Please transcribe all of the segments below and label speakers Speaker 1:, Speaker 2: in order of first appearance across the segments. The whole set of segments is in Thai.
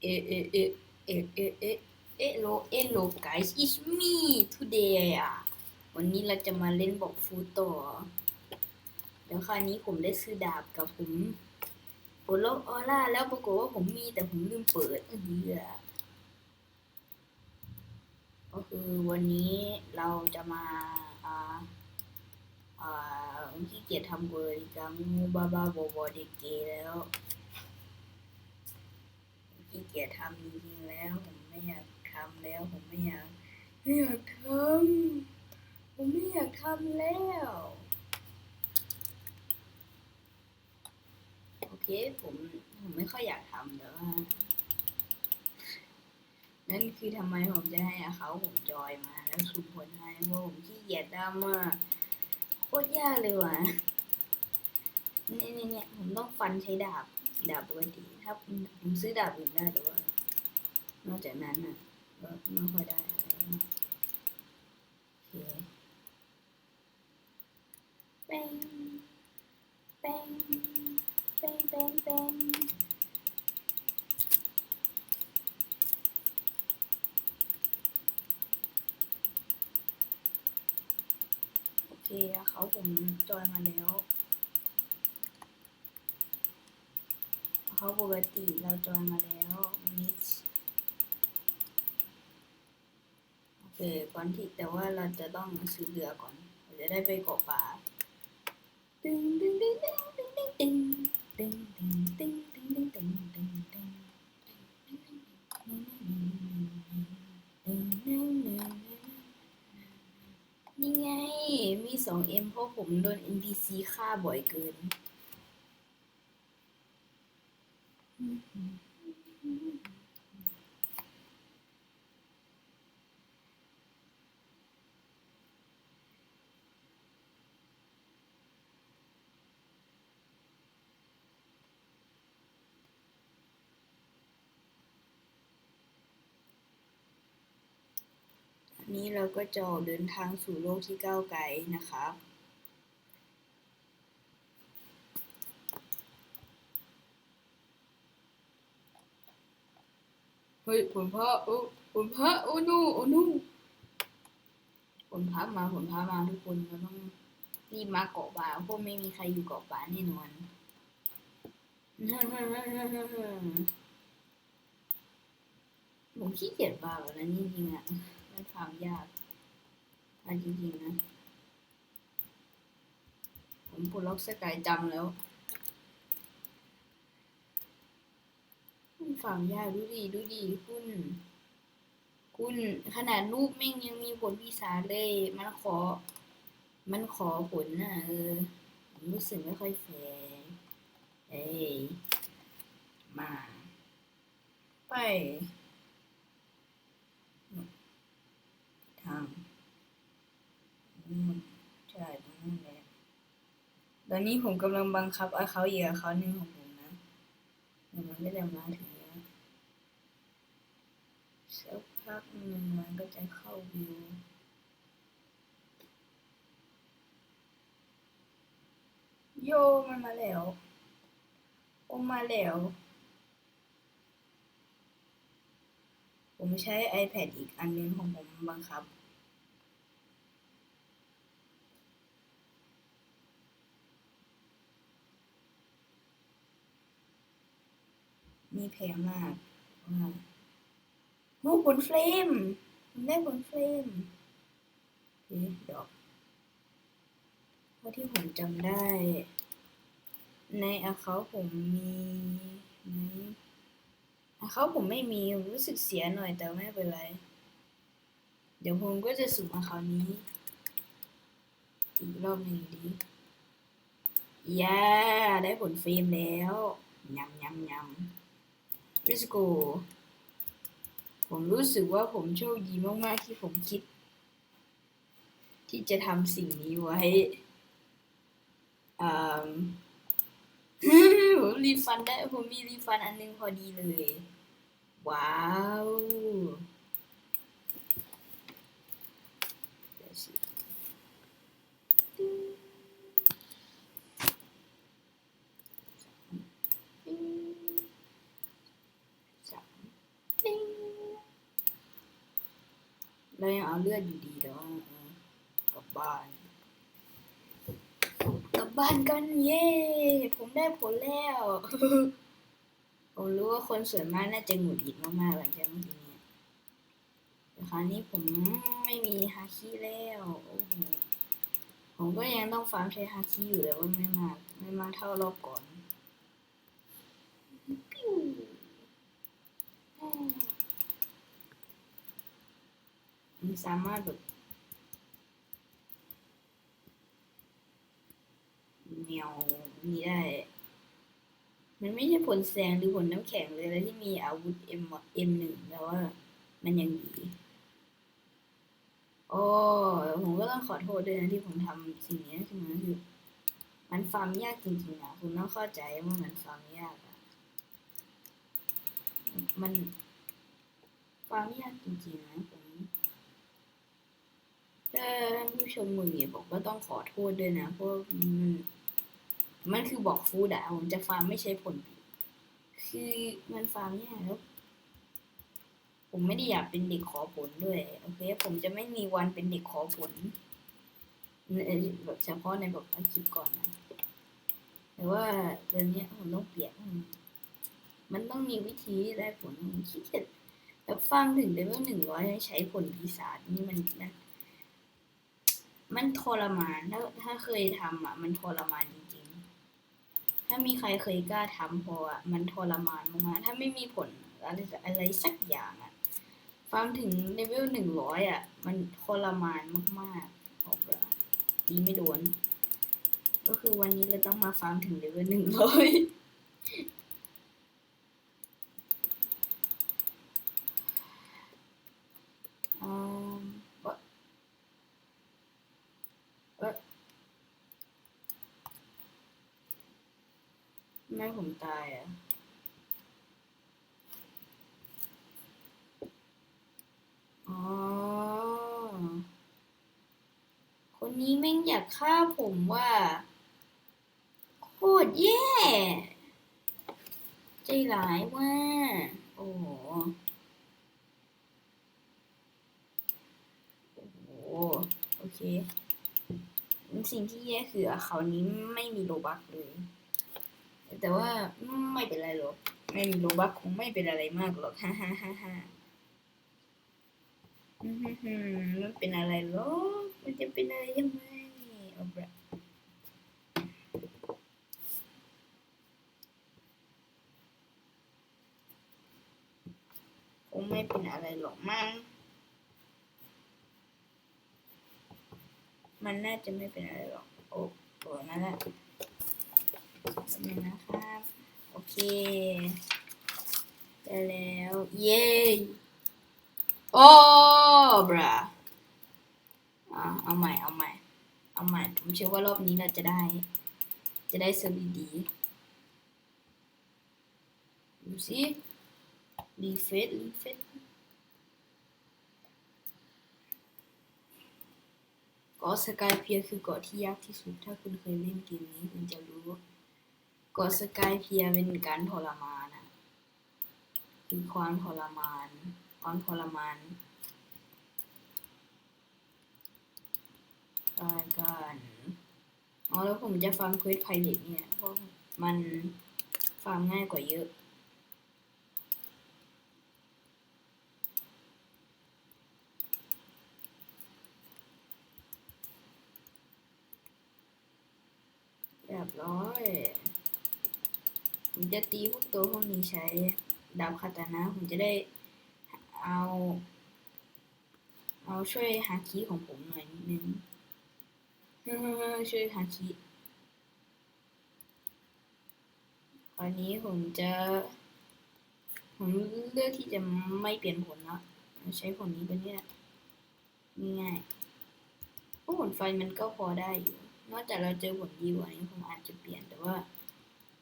Speaker 1: เอะเอะเอะเอะเอะเอะเอะโลเอะโล guys it's me today อะวันนี้เราจะมาเล่นบอกฟูต่อเดี๋ยวคราวนี้ผมได้ซื้อดาบกับผมปลดล็อกออร่าแล้วปรากฏว่าผมมีแต่ผมลืมเปิดเออก็คือวันนี้เราจะมาอ่าอ่าขี้เกียจทำเบอร์ดีจังงูบ้าบ้าบอบอเด็กเกแล้ว ขี้เกียจทำจริงๆแล้ว ผมไม่อยากทำแล้ว ผมไม่อยากไม่อยากทำผมไม่อยากทำแล้วโอเคผมผมไม่ค่อยอยากทำแต่ว่านั่นคือทำไมผมจะให้เขาผมจอยมาแล้วสุมผลให้เพราะผมขี้เกียจดำอะโคตรยากเลยว่ะเนี่ยเนี่ยเนี่ยผมต้องฟันใช้ดาบ ดาบปกติถ้าผมซื้อดาบอื่นได้แต่ว่า นอกจากนั้นอะก็ไม่ค่อยได้อะไรโอเคแป้งแป้งแป้งแป้งแป้งโอเคเขาผมจอยมาแล้ว เขาะปกติเราจอยมาแล้วมิชโอเคก่อนที่แต่ว่าเราจะต้องซื้อเรือก่อนเราจะได้ไปเกาะป่าตึงตึงตึงตึงตึงตึงตึงตึงตึงตึงตึงตึงตึงนี่ไงมีสองเอ็มเพราะผมโดน NPC ฆ่าบ่อยเกิน อั นี้เราก็จะออกเดินทางสู่โลกที่ก้าวไกลนะครับเฮ้ยผลพระโอ้ผลพระโอ้นูโอ้นูผลพระมาผลพระมาทุกคนเราต้องรีบมาเกาะป่าเพราะไม่มีใครอยู่เกาะป่าแน่นอนผมขี้เกียจป่าแบบนั้นจริงๆอะ มันฟาร์มยากอันจริงๆนะ ผมปลดล็อกสกายจำแล้วมันฟาร์มยากดูดีดูดีคุณ คุณขนาดรูปแม่งยังมีผลพิศาเลย มันขอ มันขอผลน่ะเออผมรู้สึกไม่ค่อยแฟร์เอ้ยมา ไปางอืมใช่ตรงนั้นแหละตอนนี้ผมกำลังบังคับเอาเขาเหยื่อเขาหนึ่งของผมนะเดี๋ยวมันก็จะมาถึงแล้วสักพักหนึ่งมันก็จะเข้าวิวโยมันมาแล้วโอมาแล้วผมใช้ iPad อีกอันนึงของผมบังคับ มีแพงมากว่าโอ้ผลเฟลมผมได้ผลเฟลมโอเคดอกเพราะที่ผมจำได้ ในอาเขาผมมีไหมอาเขาผมไม่มีรู้สึกเสียหน่อยแต่ไม่เป็นไร เดี๋ยวผมก็จะสุ่มอาเขานี้ อีกรอบหนึ่งดีย่าได้ผลเฟรมแล้วยำยำยำ Let's go ผมรู้สึกว่าผมโชคดีมาก ๆ ที่ผมคิด ที่จะทำสิ่งนี้ไว้ผมรีฟันได้ ผมมีรีฟันอันนึงพอดีเลย ว้าวเดี๋ยวสิปิ้งสาม เรายังเอาเลือดอยู่ดีแต่ว่ากลับบ้าน กลับบ้านกันเย้ ผมได้ผลแล้ว ผมรู้ว่าคนส่วนมากน่าจะหงุดหงิดมากๆหลังจากเมื่อกี้นี้แต่คราวนี้ผมไม่มีฮาคิแล้วโอ้โหผมก็ยังต้องฟาร์มใช้ฮาคิอยู่แต่ว่าไม่มาก ไม่มากเท่ารอบก่อนปิ้วอ่า มันสามารถแบบแนวนี้ได้ มันไม่ใช่ผลแสงหรือผลน้ำแข็งเลยแล้วที่มีอาวุธ M M หนึ่งแล้วว่า มันยังดีโอ้ผมก็ต้องขอโทษด้วยนะที่ผมทำสิ่งนี้ขึ้นมาคือมันฟาร์มยากจริงๆนะคุณต้องเข้าใจว่ามันฟาร์มยากอะมันฟาร์มยากจริงๆนะ ถ้าท่านผู้ชมมือบอกก็ต้องขอโทษด้วยนะ เพราะมันมันคือบอกฟูดอะผมจะฟาร์มไม่ใช้ผลผิดคือมันฟาร์มยากแล้ว ผมไม่ได้อยากเป็นเด็กขอผลด้วยโอเค ผมจะไม่มีวันเป็นเด็กขอผลแบบเฉพาะในแบบอาชีพก่อนนะแต่ว่าเดือนนี้ผมต้องเปลี่ยนมันต้องมีวิธีได้ผลผมขี้เกียจแบบฟังถึงเลเวลหนึ่งร้อยใช้ผลปีศาจนี่มันนะ มันทรมานถ้าถ้าเคยทำอะ มันทรมานจริงๆ ถ้ามีใครเคยกล้าทำพออะมันทรมานมากๆถ้าไม่มีผลอะไรอะไรสักอย่างอะฟังถึงเลเวลหนึ่งร้อยอะ มันทรมานมากๆบอกเลยดีไม่โดน ก็คือวันนี้เราต้องมาฟาร์มถึงเลเวลหนึ่งร้อยอืมวะเอ๊ะ แม่ผมตายอะอ๋อ คนนี้แม่งอยากฆ่าผมว่า โคตรแย่ ใจร้ายว่า โอ้โหโอ้โหโอเค สิ่งที่แย่คือเขานี้ไม่มีโลบักเลย แต่ว่าไม่เป็นไรหรอก ไม่มีโลบักคงไม่เป็นอะไรมากหรอกฮ่าฮ่าฮ่าฮ่าอืมันเป็นอะไรหรอ มันจะเป็นอะไรยังไงเอาละคงไม่เป็นอะไรหรอกมั้ง มันน่าจะไม่เป็นอะไรหรอก โอ้โหนั่นแหละนี่นะครับโอ เคได้แล้ว เย้โอ้บราอ่าเอาใหม่เอาใหม่เอาใหม่ผมเชื่อว่ารอบนี้เราจะได้ จะได้เซอร์วีดีดูสิรีเฟซรีเฟซเกาะสกายเพียร์คือเกาะที่ยากที่สุด ถ้าคุณเคยเล่นเกมนี้ คุณจะรู้ กาสกายเพียเป็นการทรมานอะคือความทรมานความทรมานการการอ๋อแล้วผมจะฟาร์มเควสไพเรตเนี่ยเพราะมันฟาร์มง่ายกว่าเยอะเรียบร้อย ผมจะตีพวกตัวพวกนี้ใช้ดาบคาตานะ ผมจะได้เอา เอาช่วยฮาคิของผมหน่อยนิดนึงช่วยฮาคิคราวนี้ผมจะ ผมเลือกที่จะไม่เปลี่ยนผลละใช้ผลนี้เป็นเนี่ยง่ายๆเพราะผลไฟมันก็พอได้อยู่ นอกจากเราเจอผลดีกว่านี้ผมอาจจะเปลี่ยนแต่ว่า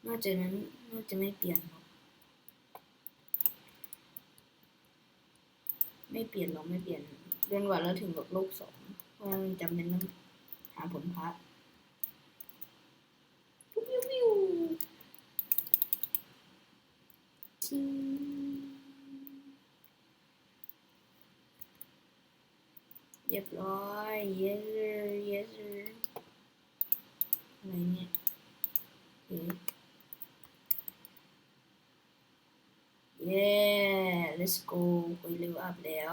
Speaker 1: นอกจากนั้นน่าจะไม่เปลี่ยนหรอกไม่เปลี่ยนหรอกไม่เปลี่ยนจนกว่าเราถึงแบบโลกสองเพราะมันจำเป็นต้องหาผลพระวิววิวชิงเรียบร้อย yes sir yes sir อะไรเนี่ยโอเคเย้ let's go คุยเร็วอัพแล้ว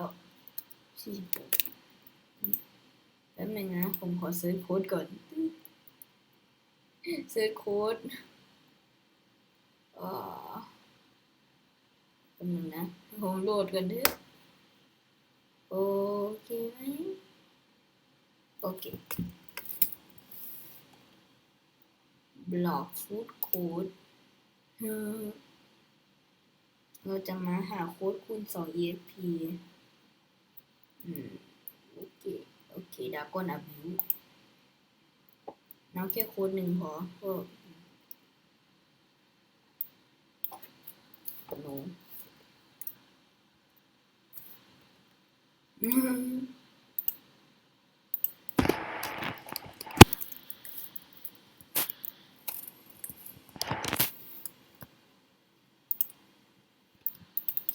Speaker 1: 46แป๊บนึงนะ ผมขอเซิร์ชโค้ดก่อนเซิร์ชโค้ดอ่าแป๊บนึงนะ ผมโหลดกันเถอะโอเคไหมโอเคบล็อกฟูดโค้ด เราจะมาหาโค้ดคูณ2 EXP อืมโอเค โอเคดากอนอับิวน้ำแค่โค้ดหนึ่งพอก็โนอืมโอเ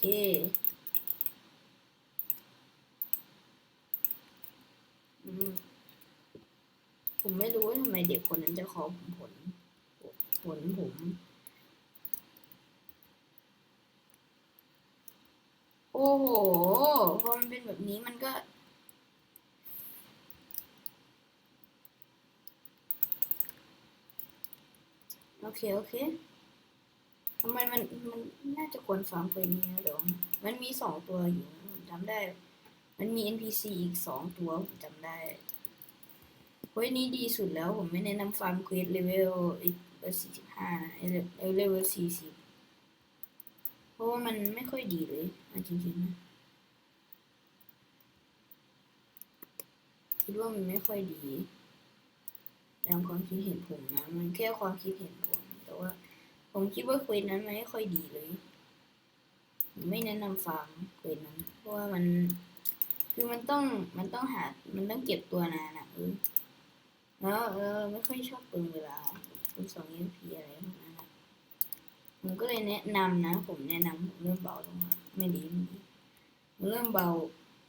Speaker 1: ค อืม ผมไม่รู้ว่าทำไมเด็กคนนั้นจะขอผมผล ผลผม โอ้โห พอมันเป็นแบบนี้มันก็โอเค โอเค ทำไมมันมันน่าจะควรฟาร์มเฟรนี้นะเดี๋ยวมันมีสองตัวอยู่ผมจำได้ มันมี NPC อีกสองตัวผมจำได้เฮ้ยนี่ดีสุดแล้วผมไม่แนะนำฟาร์มเควสเลเวลสี่สิบห้าเลเวลสี่สิบเพราะว่ามันไม่ค่อยดีเลยจริงๆนะคิดว่ามันไม่ค่อยดีตามความคิดเห็นผมนะ มันแค่ความคิดเห็นผมแต่ว่า ผมคิดว่าเควสนั้นมันไม่ค่อยดีเลยผมไม่แนะนำฟาร์มเควสนั้น เพราะว่ามัน คือมันต้องมันต้องหา มันต้องเก็บตัวนานอะเออแล้วเออไม่ค่อยชอบเปลืองเวลาคุณสองเอ็มพีอะไรพวกนั้นผมก็เลยแนะนำนะ ผมแนะนำผมเริ่มเบาลงมาไม่ดีไม่ดีผมเริ่มเบา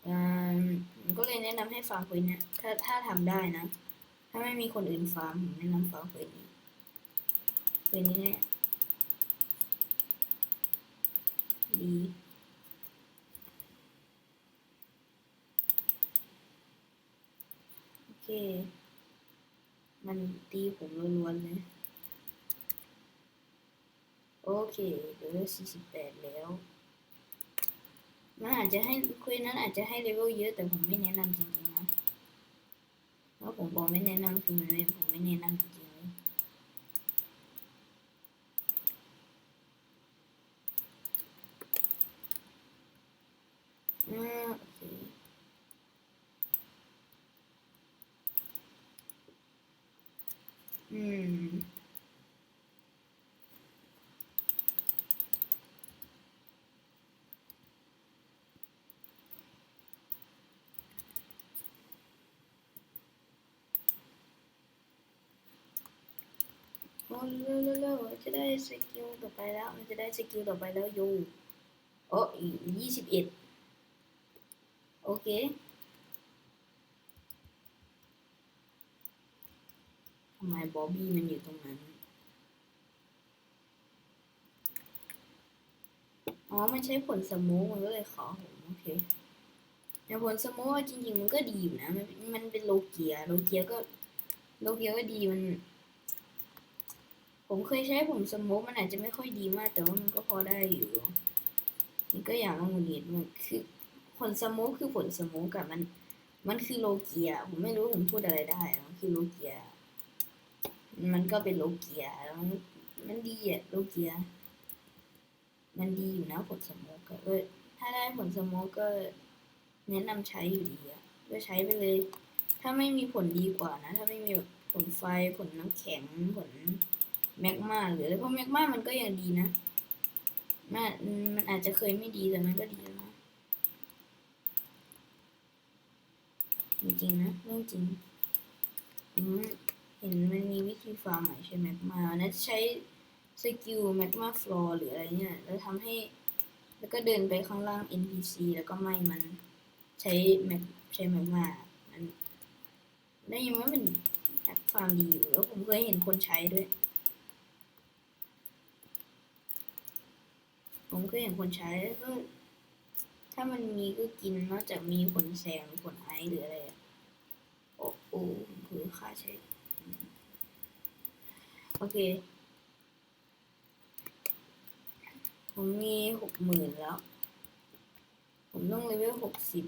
Speaker 1: เออผมก็เลยแนะนำให้ฟาร์มเควสเนี่ยถ้าถ้าทำได้นะ ถ้าไม่มีคนอื่นฟาร์มผมแนะนำฟาร์มเควสนี้เควสนี้เนี่ย ดีโอเค มันตีผมล้วนๆเลยโอเคเลเวลสี่สิบแปดแล้ว มันอาจจะให้คุยนั้นอาจจะให้เลเวลเยอะแต่ผมไม่แนะนำจริงๆนะแล้วผมบอกไม่แนะนำคือมันไม่ผมไม่แนะนำ จริงๆเลยอืมโอเคอืมโอ้เร็วเร็วเร็วจะได้สกิลต่อไปแล้ว มันจะได้สกิลต่อไปแล้วอยูโอ้อีกยี่สิบเอ็ด โอเคทำไมบอบบี้มันอยู่ตรงนั้น อ๋อ มันใช้ผลสโมูมันก็เลยขอผมโอเคแต่ผลสโมูจริงๆมันก็ดีอยู่นะ มันมันเป็นโลเกีย โลเกียก็ โลเกียก็ดีมัน ผมเคยใช้ผมสโมูมันอาจจะไม่ค่อยดีมาก แต่ว่ามันก็พอได้อยู่มันก็อย่างว่าหงุดหงิดมันคือ ผลสมูคือผลสมูกับมัน มันคือโลเกีย ผมไม่รู้ผมพูดอะไรได้มันคือโลเกีย มันก็เป็นโลเกียแล้วมันมันดีอะโลเกีย มันดีอยู่นะผลสมกก็เออถ้าได้ผลสมกก็แนะนำใช้อยู่ดีอะก็ใช้ไปเลย ถ้าไม่มีผลดีกว่านะ ถ้าไม่มีผลไฟผลน้ำแข็งผลแมกมาหรืออะไรเพราะแมกมามันก็ยังดีนะมันมันอาจจะเคยไม่ดีแต่มันก็ดีแล้วนะ จริงๆนะเรื่องจริงอืมเห็นมันมีวิธีฟาร์มใหม่ใช่ไหมมานะใช้สกิลแมกมาฟลอร์หรืออะไรเนี่ยแล้วทำให้ แล้วก็เดินไปข้างล่าง NPC แล้วก็ไหม้มันใช้แมกใช้แมกมามันได้ยินว่ามันแอปฟาร์มดีอยู่แล้วผมเคยเห็นคนใช้ด้วย ผมเคยเห็นคนใช้ก็ ถ้ามันมีก็กินนอกจากมีผลแสงหรือผลไอหรืออะไรโอ้โหคือค่าใช้ โอเค ผมมีหกหมื่นแล้ว ผมต้องเลเวลหกสิบ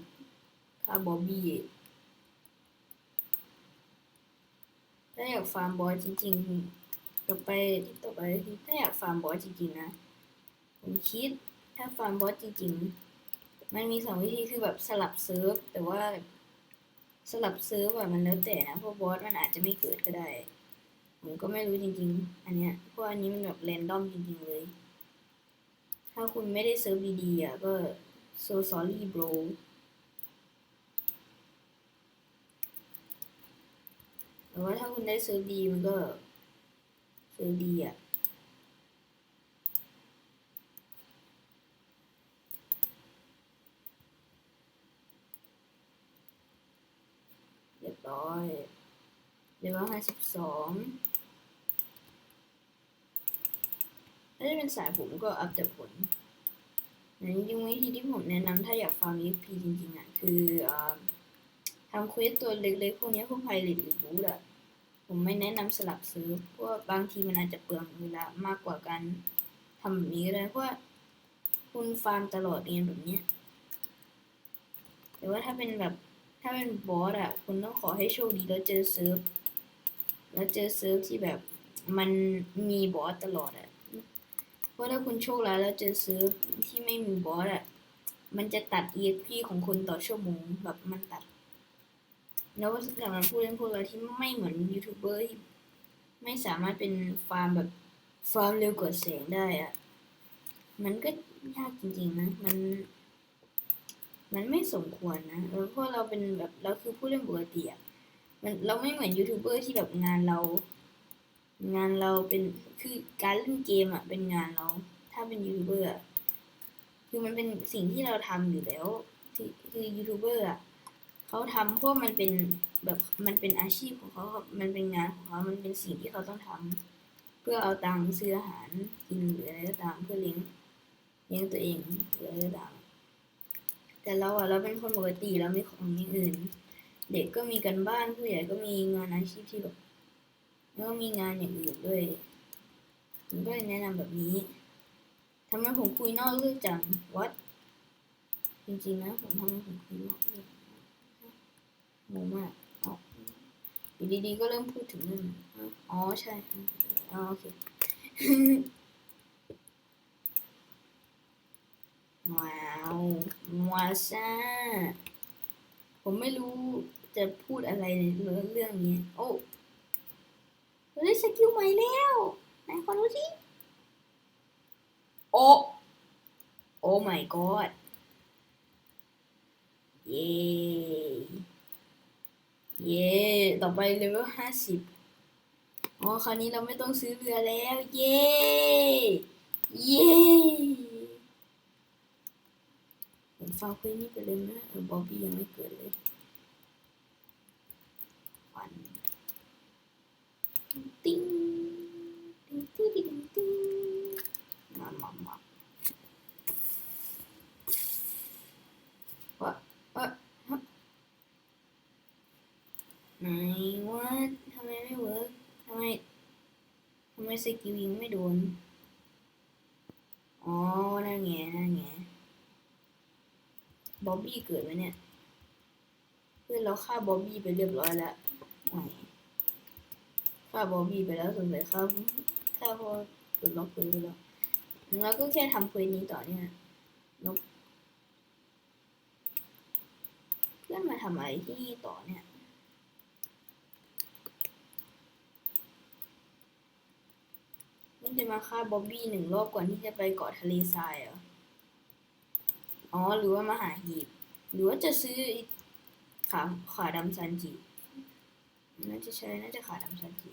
Speaker 1: ค่าบอบบี้ถ้าอยากฟาร์มบอสจริงๆต่อไปต่อไปถ้าอยากฟาร์มบอสจริงๆนะ ผมคิดถ้าฟาร์มบอสจริงๆ มันมีสองวิธีคือแบบสลับเซิร์ฟแต่ว่าสลับเซิร์ฟอะมันแล้วแต่นะเพราะบอสมันอาจจะไม่เกิดก็ได้ ผมก็ไม่รู้จริง ๆ อันเนี้ยเพราะอันนี้มันแบบแรนดอมจริง ๆ เลย ถ้าคุณไม่ได้เซิร์ฟดีๆอะก็ so sorry bro แต่ว่าถ้าคุณได้เซิร์ฟดีมันก็เซิร์ฟดีอะ เรียบร้อยเลเวลห้าสิบสองถ้าจะเป็นสายผมก็อัพแต่ผลแต่จริงวิธีที่ผมแนะนำถ้าอยากฟาร์ม EXP จริงๆอะคืออทำเควสตัวเล็กๆ พวกนี้พวกไพลิตหรือบูธอะผมไม่แนะนำสลับซื้อเพราะบางทีมันอาจจะเปลืองเวลามากกว่าการทำแบบนี้ก็ได้เพราะว่าคุณฟาร์มตลอดเองแบบเนี้ยแต่ว่าถ้าเป็นแบบ ถ้าเป็นบอสอะคุณต้องขอให้โชคดีแล้วเจอเซิร์ฟแล้วเจอเซิร์ฟที่แบบมันมีบอสตลอดอะเพราะถ้าคุณโชคร้ายแล้วเจอเซิร์ฟที่ไม่มีบอสอะมันจะตัด EXP ของคุณต่อชั่วโมงแบบมันตัด แล้วสำหรับผู้เล่นพวกเราที่ไม่เหมือนยูทูบเบอร์ที่ไม่สามารถเป็นฟาร์มแบบฟาร์มเร็วกว่าแสงได้อะมันก็ยากจริงๆนะ มัน มันไม่สมควรนะแล้วพวกเราเป็นแบบเราคือผู้เล่นปกติอะมันเราไม่เหมือนยูทูบเบอร์ที่แบบงานเรา งานเราเป็นคือการเล่นเกมอะเป็นงานเรา ถ้าเป็นยูทูบเบอร์คือมันเป็นสิ่งที่เราทำอยู่แล้วที่คือยูทูบเบอร์อะเขาทำเพราะมันเป็นแบบมันเป็นอาชีพของเขามันเป็นงานของเขามันเป็นสิ่งที่เขาต้องทำเพื่อเอาตังค์ซื้ออาหารกินหรืออะไรก็ตามเพื่อเลี้ยงเลี้ยงตัวเองหรืออะไรก็ตาม แต่เราอะเราเป็นคนปกติเราไม่ของอย่างอื่น เด็กก็มีกันบ้านผู้ใหญ่ก็มีงานอาชีพที่แบบแล้วก็มีงานอย่างอื่นด้วยผมก็เลยแนะนำแบบนี้ทำไมผมคุยนอกเรื่องจังวัดจริงๆนะผมทำไมผมคุยนอกเรื่องงงมากอ๋ออยู่ดีๆก็เริ่มพูดถึงเรื่องอ๋อใช่อ๋อโอเค ว้าวว้าวซ่า ผมไม่รู้จะพูดอะไรในเรื่องเรื่องนี้ โอ้เราได้สกิลใหม่แล้วไหนขอดูสิโอ้ โอ้ my god เย้ เย้ ต่อไปเลเวลห้าสิบอ๋อ คราวนี้เราไม่ต้องซื้อเรือแล้ว เย้ เย้ ฟังเพลงนี้ไปเลยนะเออบอบบี้ยังไม่เกิดเลยวันติ้งติ้งติ้งติ้งติ้งมามามาว่าว่าฮะไหนว่าทำไมไม่เวิร์กทำไมทำไมสกิลยิงไม่โดนอ๋อนั่นไงนั่นไง บ๊อบบี้เกิดไหมเนี่ย เพื่อนเราฆ่าบ๊อบบี้ไปเรียบร้อยแล้วฆ่าบ๊อบบี้ไปแล้วสงสัยฆ่าฆ่าพอกดล็อกเควสไปแล้วแล้วก็แค่ทำเควสนี้ต่อเนี่ยนกเพื่อนมาทำอะไรที่นี่ต่อเนี่ยมันจะมาฆ่าบ๊อบบี้หนึ่งรอบก่อนที่จะไปเกาะทะเลทรายเหรอ อ๋อ หรือว่ามหาหีบ หรือว่าจะซื้อขาขาดำซันจิน่าจะใช้น่าจะขาดำซันจิ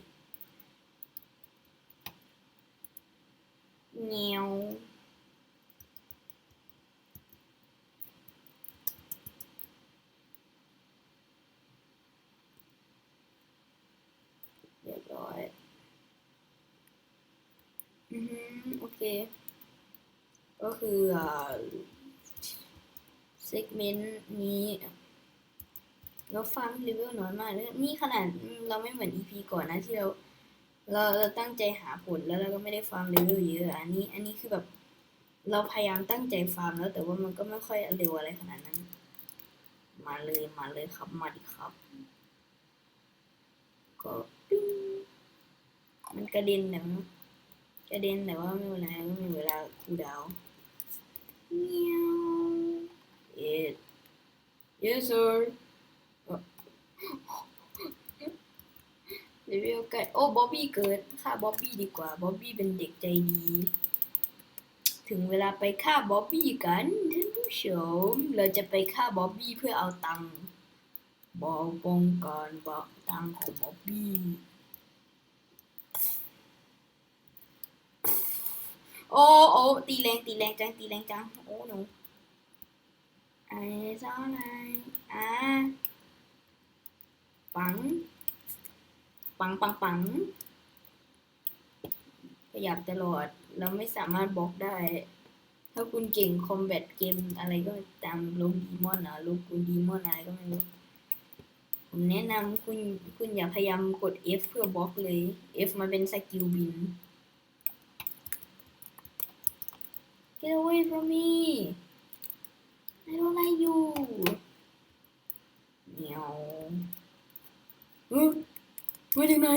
Speaker 1: เงียวเรียบร้อย อือโอเค ก็คืออ่า ซกเมนต์นี้เราฟังรีวิวน้อยมากเลยนี่ขนาดเราไม่เหมือน EP ก่อนนะที่เราเราเราตั้งใจหาผลแล้วเราก็ไม่ได้ฟาร์มเลเวลเยอะอันนี้ อันนี้คือแบบ เราพยายามตั้งใจฟาร์มแล้ว แต่ว่ามันก็ไม่ค่อยเร็วอะไรขนาดนั้น มาเลยมาเลยครับมาดิครับ ก็ปิ้งมันกระเด็นแต่มกระเด็นแต่ว่าไม่เป็นไรก็มีเวลาคูดาวเมียว เอ็ด yes sir เลเวลใกล้โอ้บ๊อบบี้เกิดฆ่าบ๊อบบี้ดีกว่าบ๊อบบี้เป็นเด็กใจดี ถึงเวลาไปฆ่าบ๊อบบี้กันท่านผู้ชม เราจะไปฆ่าบ๊อบบี้เพื่อเอาตังค์บอกป้องกันบอกตังค์ของบ๊อบบี้โอ้โอ้ตีแรงตีแรงจังตีแรงจังโอ้หนู ไอ้ซ้อนไงอะปัง ปังปังปังขยับตลอด เราไม่สามารถบล็อกได้ ถ้าคุณเก่งคอมแบทเกมอะไรก็ตามลงดีมอนอะลงคุณดีมอนอะไรก็ไม่รู้ ผมแนะนำคุณคุณอย่าพยายามกด F เพื่อบล็อกเลย F มันเป็นสกิลบิน Get away from me I don't like you เหนียวเออมาจากไหน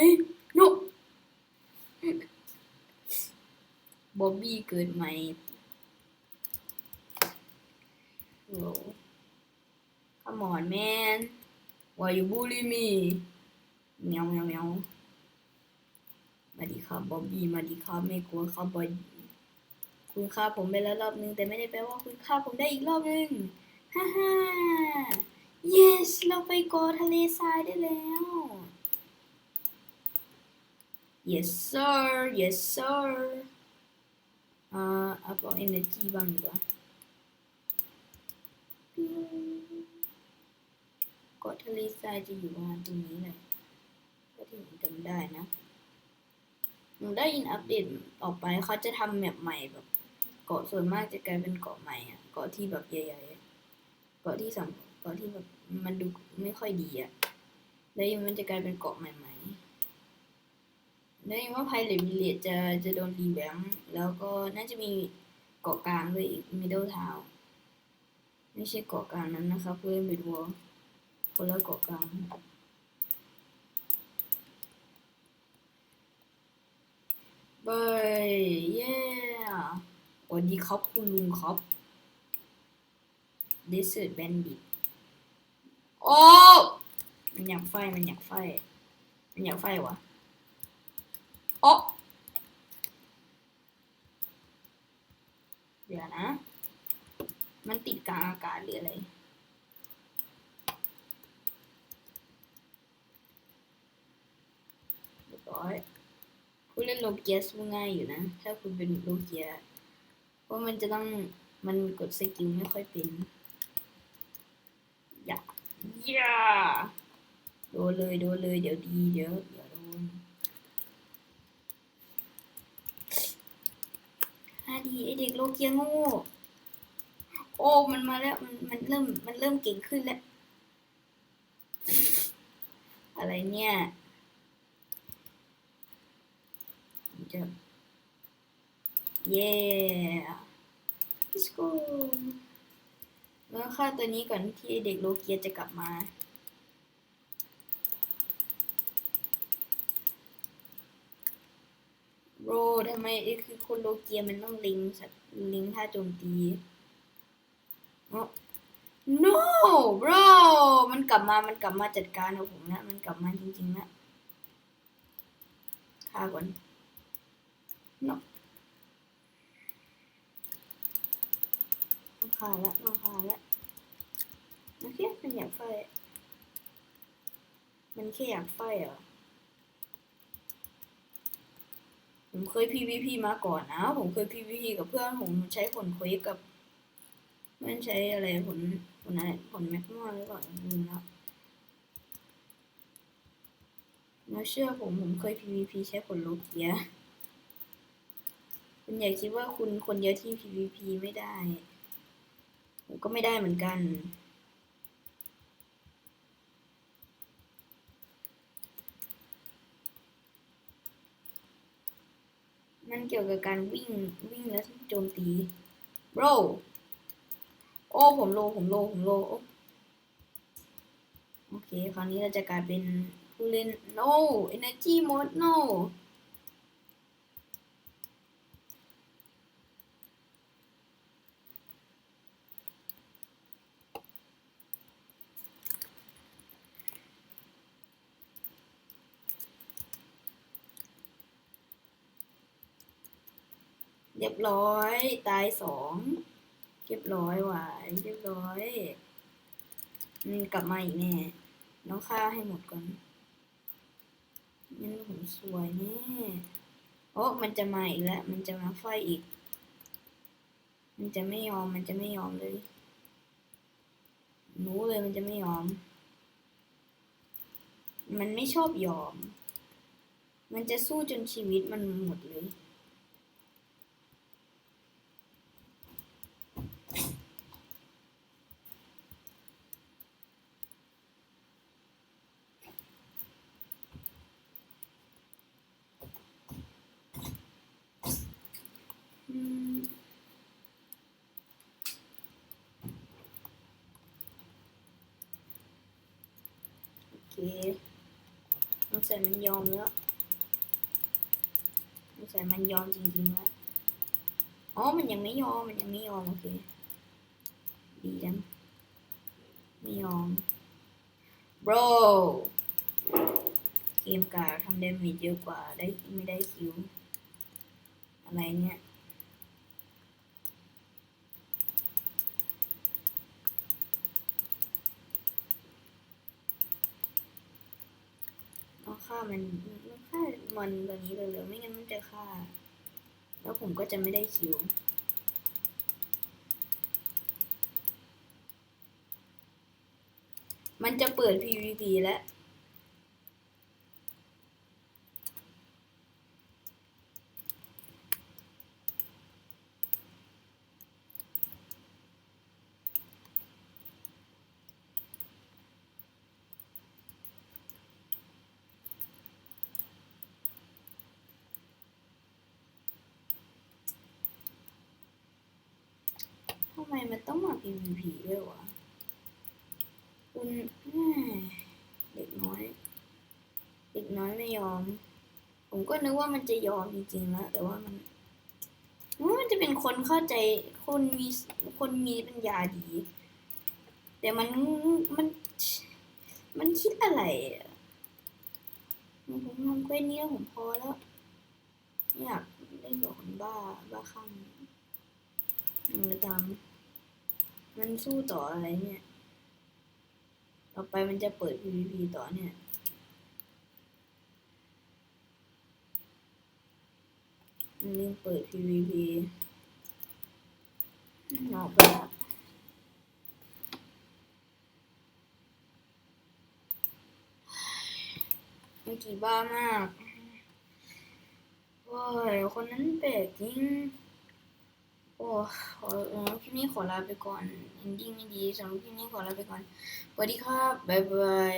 Speaker 1: no บ๊อบบี้เกิดใหม่โอ้ Come on man why you bully me เมียวเมียวเมียวมาดีครับบ๊อบบี้มาดีครับไม่กลัวครับบ๊อบ คุณฆ่าผมไปแล้วรอบนึง แต่ไม่ได้แปลว่าคุณฆ่าผมได้อีกรอบนึง ฮ่าฮ่า yes เราไปเกทะเลทรายได้แล้ว yes sir yes sir อ่าอัพเอา energy บ้างดีกว่าปิ้วเกาะทะเลทรายจะอยู่ประมาณตรงนี้เลยก็ที่ผมจำได้นะผมได้ยินอัปเดตออกไปเขาจะทำแมปใหม่แบบ เกาะส่วนมากจะกลายเป็นเกาะใหม่อะเกาะที่แบบใหญ่ๆ เกาะที่สำเกาะที่แบบมันดูไม่ค่อยดีอะแล้วยังมันจะกลายเป็นเกาะใหม่ๆแล้วยังว่าไพเรตวิลเลจจะจะโดนรีแวมแล้วก็น่าจะมีเกาะกลางด้วยอีกมิดเดิลทาวไม่ใช่เกาะกลางนั้นนะคะเพื่อนเบดวอลคนละเกาะกลางบายเย้ วัสดีครับคุณลุงครับ Desert Bandit โอ้มันอยากไฟมันอยากไฟมันอยากไฟวะโอ้เดี๋ยวนะ มันติดกลางอากาศหรืออะไรเรียบร้อยผู้เล่นโลเกียสง่ายอยู่นะ ถ้าคุณเป็นโลเกีย เพราะมันจะต้องมันกดสกิลไม่ค่อยเป็นอย่าอย่าโดนเลยโดนเลยเดี๋ยวดีเดี๋ยวเดี๋ยวโดนฮาดีไอเด็กโลเกียโง่โอ้มันมาแล้วมันมันเริ่มมันเริ่มเก่งขึ้นแล้ว อะไรเนี่ยจะ เย้ let's go แล้วค่าตัวนี้ก่อนที่เด็กโลเกียจะกลับมา โรทำไมไอ้คือคนโลเกียมันต้องลิงก์สัตว์ลิงก์ท่าโจมตีอ๋อ no bro มันกลับมา มันกลับมาจัดการกับผมนะ มันกลับมาจริงๆนะฆ่าก่อน no ต้องฆ่าแล้วต้องฆ่าแล้วโอเคมันอยากไฟ มันแค่อยากไฟเหรอ ผมเคย PVP มาก่อนนะ ผมเคย PVP กับเพื่อนผมใช้ผลควิกกับ มันใช้อะไรผลผลอะไรผลแม็กมาหรือเปล่าลืมแล้วมาเชื่อผมผมเคย PVP ใช้ผลโลเกียคุณอย่าคิดว่าคุณคนเดียวที่ PVP ไม่ได้ ผมก็ไม่ได้เหมือนกัน มันเกี่ยวกับการวิ่งวิ่งแล้วโจมตี bro โอ้ ผมโล ผมโล ผมโลโอ้โอเค คราวนี้เราจะกลายเป็นผู้เล่น no energy mode no บร้อย ตายสองเรียบร้อยหวานเรียบร้อยอืมกลับมาอีกแน่ต้องฆ่าให้หมดก่อนงั้นผมสวยแน่โอ้มันจะมาอีกแล้ว มันจะมาไฟอีก มันจะไม่ยอมมันจะไม่ยอมเลยรู้เลยมันจะไม่ยอม มันไม่ชอบยอม มันจะสู้จนชีวิตมันหมดเลย อืมโอเค สงสัยมันยอมแล้วสงสัยมันยอมจริงๆแล้วอ๋อ มันยังไม่ยอม มันยังไม่ยอม โอเค ดีจังไม่ยอม bro เกมกาทำเดมเมจเยอะกว่า ได้ไม่ได้คิว อะไรเนี่ย ฆ่ามันมันฆ่ามันแบบนี้เลยเลยไม่งั้นมันจะฆ่า แล้วผมก็จะไม่ได้คิวมันจะเปิด PVP แล้ว ทำไมมันต้องมา PVP ด้วยวะ คุณแม่เด็กน้อย เด็กน้อยไม่ยอม ผมก็ นึกว่ามันจะยอมจริงๆแล้วแต่ว่ามันว่ามันจะเป็นคนเข้าใจคนมีคนมีปัญญาดี แต่มันมันมันคิดอะไรผมทำเควสนี้ผมพอแล้วไม่อยากเล่นกับคนบ้าบ้าคลั่งมันจะทำมันสู้ต่ออะไรเนี่ย ต่อไปมันจะเปิด PVP ต่อเนี่ย มั นยังเปิด PVP ออกไปละเมื่อกี้บ้ามากโอ้ยคนนั้นแปลกจริง โอ้ขอเออคลิปนี้ขอลาไปก่อน เอนดิ้งไม่ดีสำหรับคลิปนี้ขอลาไปก่อนสวัสดีครับ บ๊ายบาย